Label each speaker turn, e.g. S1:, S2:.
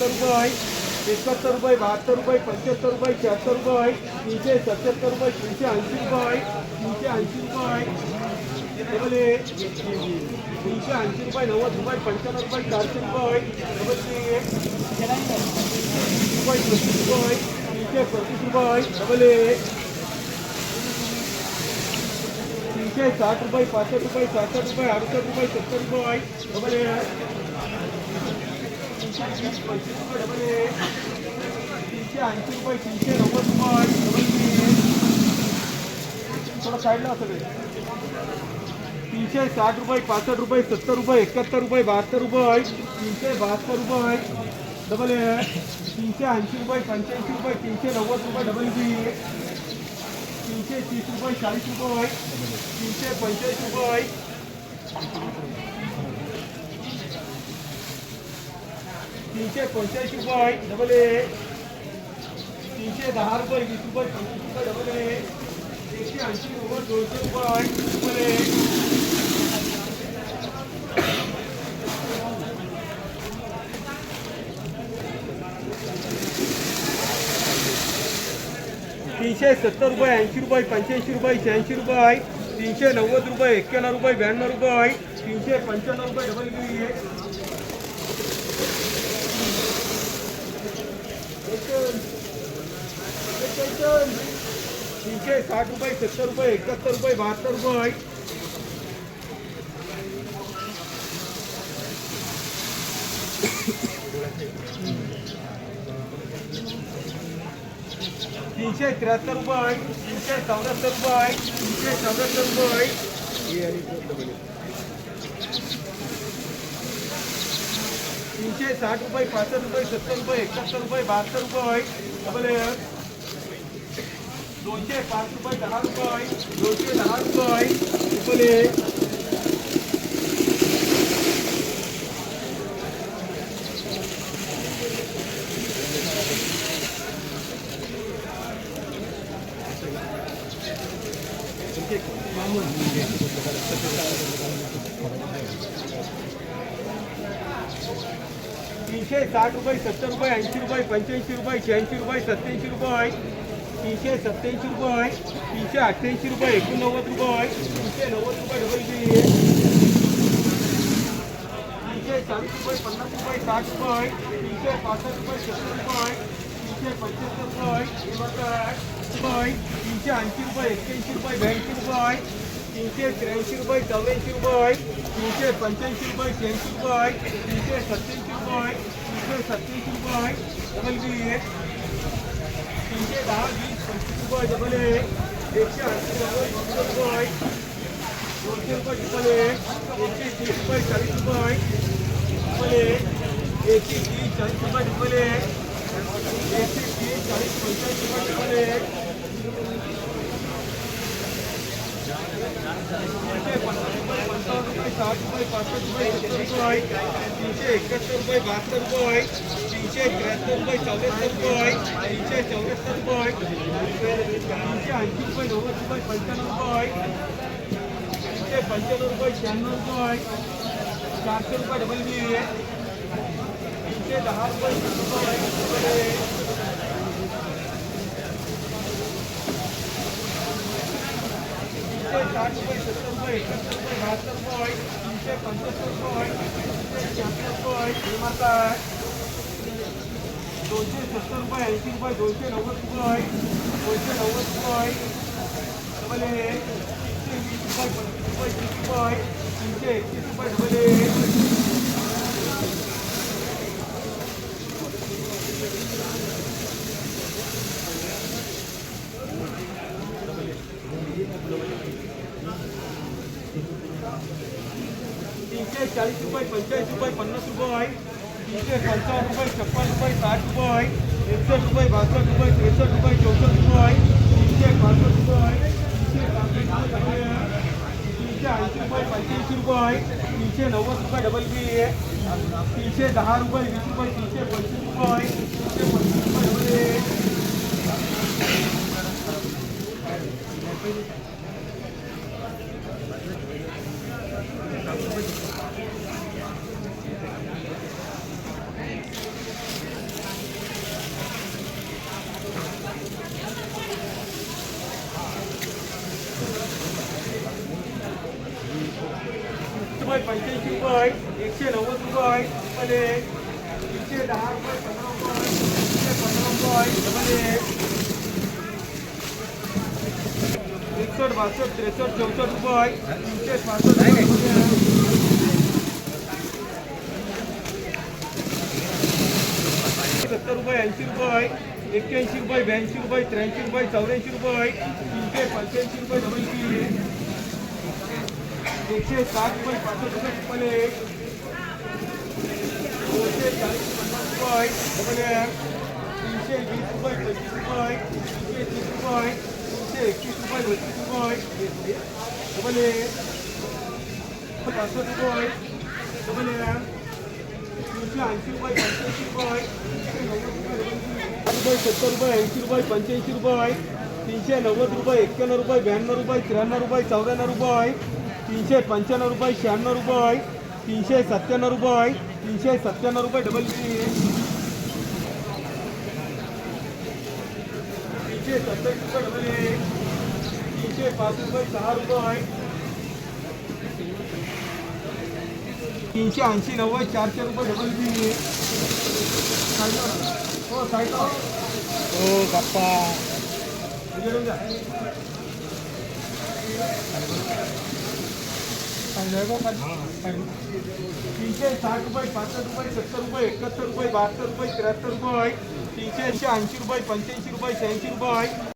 S1: સત્તર રૂપિયા હોય એકસત્તર રૂપિયા બહાત્તર રૂપિયા પંચોતેર રૂપિયા છ્યાસર રૂપિયા હોય ત્રીસે સત્યોતર રૂપિયા ત્રીસે એંશી રૂપિયા હોય ત્રીસે એંશી રૂપિયા હોય એટલે ત્રીસે એંશી રૂપિયા નવ્વદ રૂપિયા પંચાણું રૂપિયા ચારસો રૂપિયા હોય ડબલ ત્રીસ રૂપિયા હોય ત્રીસે પચીસ રૂપિયા હોય ડબલ ત્રીસે સાઠ રૂપિયા પાસઠ રૂપિયા સાસઠ રૂપિયા અડસઠ રૂપિયા સત્તર રૂપિયા હોય ડબલ तीनशे ऐंशी रुपये तीनशे नव्वद रुपये थोडं साईडला असं तीनशे साठ रुपये पासष्ट रुपये सत्तर रुपये एकाहत्तर रुपये बहात्तर रुपये तीनशे बहात्तर रुपये डबल ए तीनशे ऐंशी रुपये पंच्याऐंशी रुपये तीनशे नव्वद रुपये डबल बी तीनशे तीस रुपये चाळीस रुपये तीनशे पंचेचाळीस रुपये तीनशे पंच्याऐंशी रुपये डबल ए तीनशे दहा रुपये, वीस रुपये, पंचवीस रुपये डबल ए एकशे ऐंशी रुपये, दोनशे रुपये डबल ए तीनशे सत्तर रुपये, ऐंशी रुपये, पंच्याऐंशी रुपये, शहाऐंशी रुपये, तीनशे नव्वद रुपये एक्क्याण्णव रुपये, ब्याण्णव रुपये, तीनशे पंच्याण्णव रुपये डबल तीनशे साठ रुपये सत्तर रुपये एकाहत्तर रुपये बहात्तर रुपये तीनशे त्र्याहत्तर रुपये तीनशे चौऱ्याहत्तर रुपये तीनशे चौऱ्याहत्तर रुपये तीनशे साठ रुपये पासष्ट रुपये सत्तर रुपये एकाहत्तर रुपये बहात्तर रुपये डबल एक. दोनशे पाच रुपये दहा रुपये दोनशे दहा रुपये ट्रिपल एक. तीनशे साठ रुपये, सत्तर रुपये, ऐंशी रुपये, पंच्याऐंशी रुपये, शहाऐंशी रुपये सत्याऐंशी रुपये तीनशे सत्याऐंशी रुपये तीनशे अठ्ठ्याऐंशी रुपये, एकोणनव्वद रुपये तीनशे नव्वद रुपये डबल बी तीनशे चाळीस रुपये, पन्नास रुपये, साठ रुपये तीनशे पासष्ट रुपये, सत्तर रुपये तीनशे पंच्याहत्तर रुपये रुपये तीनशे ऐंशी रुपये, एक्क्याऐंशी रुपये, ब्याऐंशी रुपये तीनशे त्र्याऐंशी रुपये, चौऱ्याऐंशी रुपये तीनशे पंच्याऐंशी रुपये, शहाऐंशी रुपये तीनशे सत्याऐंशी रुपये तीनशे सत्याऐंशी रुपये डबल बी तीनशे दहा, वीस, पंचवीस रुपये डबल ए एकशे ऐंशी रुपये, दोनशे रुपये दोनशे रुपये डबल ए एकशे तीस रुपये, चाळीस रुपये डबल ए एकशे तीस, चाळीस रुपये डबल ए एकशे तीस, चाळीस, पंचाळीस रुपये डबल ए तीनशे एकाहत्तर रुपये बहात्तर रुपये तीनशे त्र्याहत्तर रुपये चौऱ्याहत्तर रुपये तीनशे चौऱ्याहत्तर रुपये तीनशे ऐंशी रुपये नव्वद रुपये पंच्याण्णव रुपये तीनशे पंच्याण्णव रुपये शहाण्णव रुपये चारशे रुपये डबल बी तीनशे दहा रुपये रुपये डबल ए. तीनशे साठ रुपये सत्तर रुपये एकाहत्तर रुपये बहात्तर रुपये तीनशे पंच्याहत्तर रुपये तीनशे शहात्तर रुपये श्रीमाता दोनशे सत्तर रुपये ऐंशी रुपये दोनशे नव्वद रुपये दोनशे नव्वद रुपये डबल ए तीनशे वीस रुपये पस्तीस रुपये तीस रुपये तीनशे एकतीस रुपये डबल ए चाळीस रुपये, पंचेचाळीस रुपये, पन्नास रुपये तीनशे पंचावन्न रुपये, छप्पन रुपये, साठ रुपये रुपये, बासष्ट रुपये, त्रेसष्ट रुपये, चौसष्ट रुपये पासष्ट रुपये तीनशे पासष्ट रुपये तीनशे ऐंशी रुपये, पंच्याऐंशी रुपये तीनशे नव्वद रुपये डबल बी तीनशे दहा रुपये, वीस रुपये, तीनशे पंचवीस रुपये पंचवीस रुपये एकशे नव्वद रुपये डबल एक तीनशे दहा रुपये पंधरा रुपये तीनशे पंधरा रुपये डबल एक एकसष्ट बासष्ट त्रेसष्ट चौसष्ट रुपये तीनशे पासष्ट रुपये डबल एक. सत्तर रुपये ऐंशी रुपये एक्क्याऐंशी रुपये ब्याऐंशी रुपये त्र्याऐंशी रुपये चौऱ्याऐंशी रुपये तीनशे पंच्याऐंशी रुपये डबल तीन एकशे साठ रुपये पासष्ट रुपये ट्रिपल एक दोनशे चाळीस पन्नास रुपये डबल एक तीनशे वीस रुपये पंचवीस रुपये तीनशे तीस रुपये तीनशे एकतीस रुपये बत्तीस रुपये डबल एक पासष्ट रुपये डबल एक तीनशे ऐंशी रुपये पंच्याऐंशी रुपये तीनशे नव्वद रुपये सत्तर रुपये ऐंशी रुपये पंच्याऐंशी रुपये तीनशे नव्वद रुपये एक्क्याण्णव रुपये ब्याण्णव रुपये त्र्याण्णव रुपये चौऱ्याण्णव रुपये तीनशे पंच्याण्णव रुपये शहाण्णव रुपये तीनशे सत्त्याण्णव रुपये तीनशे सत्त्याण्णव रुपये डबल तीन तीनशे सत्तावीस रुपये डबल एक तीनशे पाच रुपये सहा रुपये तीनशे ऐंशी नव्वद चारशे रुपये डबल बी हो साईड
S2: हो बाप्पा.
S1: तीनशे साठ रुपये पासष्ट रुपये सत्तर रुपये एकाहत्तर रुपये बहात्तर रुपये त्र्याहत्तर रुपये तीनशे ऐंशी ऐंशी रुपये पंच्याऐंशी रुपये शहाऐंशी रुपये